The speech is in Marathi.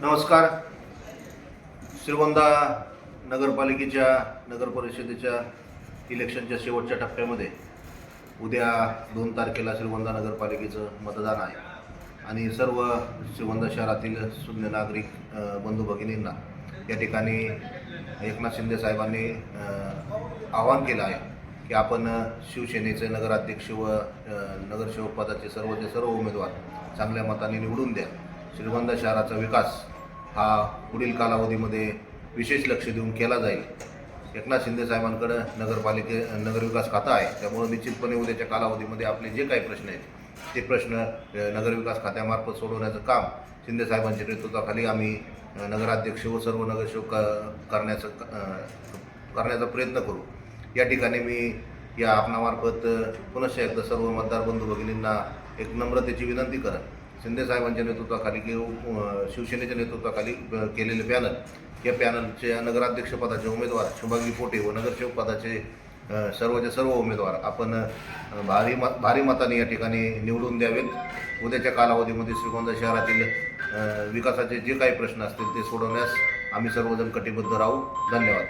नमस्कार. श्रीगोंदा नगरपालिकेच्या नगर परिषदेच्या इलेक्शनच्या शेवटच्या टप्प्यामध्ये उद्या दोन तारखेला श्रीगोंदा नगरपालिकेचं मतदान आहे. आणि सर्व श्रीगोंदा शहरातील शून्य नागरिक बंधू भगिनींना या ठिकाणी एकनाथ शिंदे साहेबांनी आवाहन केलं आहे की आपण शिवसेनेचे नगराध्यक्ष व नगरसेवक पदाचे सर्वचे सर्व उमेदवार चांगल्या मताने निवडून द्या. श्रीगोंदा शहराचा विकास हा पुढील कालावधीमध्ये विशेष लक्ष देऊन केला जाईल. एकनाथ शिंदे साहेबांकडं नगरपालिके नगरविकास खातं आहे. त्यामुळं निश्चितपणे उद्याच्या कालावधीमध्ये आपले जे काही प्रश्न आहेत ते प्रश्न नगरविकास खात्यामार्फत सोडवण्याचं काम शिंदे साहेबांच्या नेतृत्वाखाली आम्ही नगराध्यक्ष व सर्व नगरसेवक करण्याचं क- करण्याचा प्रयत्न करू. या ठिकाणी मी या आपणामार्फत पुनश्च एकदा सर्व मतदार बंधू भगिनींना एक नम्रतेची विनंती करेन शिंदे साहेबांच्या नेतृत्वाखाली किंवा शिवसेनेच्या नेतृत्वाखाली केलेले पॅनल. या पॅनलच्या नगराध्यक्षपदाचे उमेदवार शुभांगी पोटे व नगरसेवक पदाचे सर्वचे सर्व उमेदवार आपण भारी मत भारी मताने या ठिकाणी निवडून द्यावेत. उद्याच्या कालावधीमध्ये श्रीगोंदा शहरातील विकासाचे जे काही प्रश्न असतील ते सोडवण्यास आम्ही सर्वजण कटिबद्ध राहू. धन्यवाद.